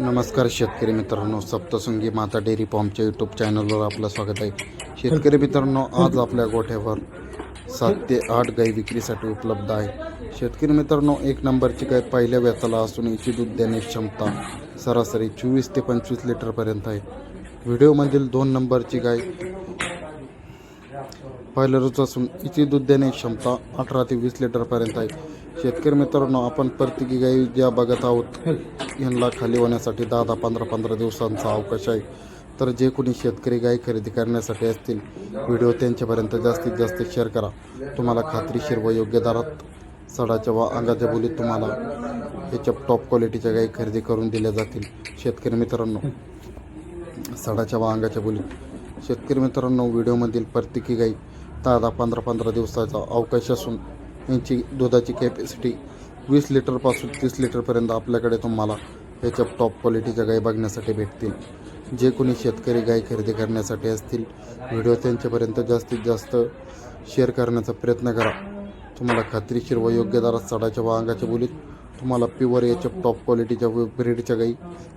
नमस्कार शेतकरी मित्रांनो सप्तसंगी माता डेअरी फॉर्मच्या यूट्यूब चॅनलवर आपलं स्वागत आहे. शेतकरी मित्रांनो आज आपल्या गोठ्यावर सात ते आठ गाई विक्रीसाठी उपलब्ध आहे. शेतकरी मित्रांनो एक नंबरची गाय पहिल्या व्यताला असून हिची दूध देण्याची क्षमता सरासरी चोवीस ते पंचवीस लिटरपर्यंत आहे. व्हिडिओमधील दोन नंबरची गाय पहिलं रोज असून हिची दूध देण्याची क्षमता अठरा ते वीस लिटरपर्यंत आहे. शेतकरी मित्रांनो आपण प्रत्येकी गाई ज्या बघत आहोत यांना खाली होण्यासाठी दहा दहा पंधरा पंधरा दिवसांचा अवकाश आहे. तर जे कोणी शेतकरी गाय खरेदी करण्यासाठी असतील व्हिडिओ त्यांच्यापर्यंत जास्तीत जास्त शेअर करा. तुम्हाला खात्रीशीर व योग्य दरात सडाच्या व अंगाच्या बोलीत तुम्हाला याच्या टॉप क्वालिटीच्या गाई खरेदी करून दिल्या जातील. शेतकरी मित्रांनो सडाच्या व अंगाच्या बोलीत. शेतकरी मित्रांनो व्हिडिओमधील प्रत्येकी गाई दहा दहा पंधरा पंधरा दिवसाचा अवकाश असून यांची दुधाची कॅपॅसिटी वीस लिटरपासून तीस लिटरपर्यंत आपल्याकडे तुम्हाला याच्या टॉप क्वालिटीच्या गाई बघण्यासाठी भेटतील. जे कोणी शेतकरी गाय खरेदी करण्यासाठी असतील व्हिडिओ त्यांच्यापर्यंत जास्तीत जास्त शेअर करण्याचा प्रयत्न करा. तुम्हाला खात्रीशीर व योग्य दरात सडाच्या व अंगाच्या बोलीत तुम्हाला प्युअर याच्या टॉप क्वालिटीच्या ब्रीडच्या गाई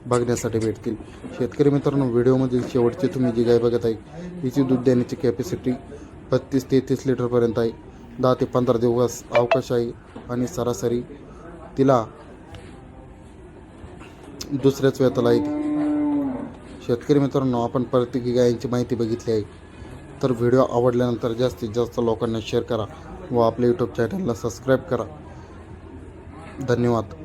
बघण्यासाठी भेटतील. शेतकरी मित्रांनो व्हिडिओमधील शेवटची तुम्ही जी गाय बघत आहे हिची दूध देण्याची कॅपॅसिटी बत्तीस तेहतीस लिटरपर्यंत आहे. दहा ते पंधरा दिवस अवकाश आहे आणि सरासरी तिला दुसऱ्याच वेताला आहे ती शेतकरी मित्रांनो आपण प्रत्येकी गायांची माहिती बघितली आहे. तर व्हिडिओ आवडल्यानंतर जास्तीत जास्त लोकांना शेअर करा व आपल्या यूट्यूब चॅनलला सबस्क्राईब करा. धन्यवाद.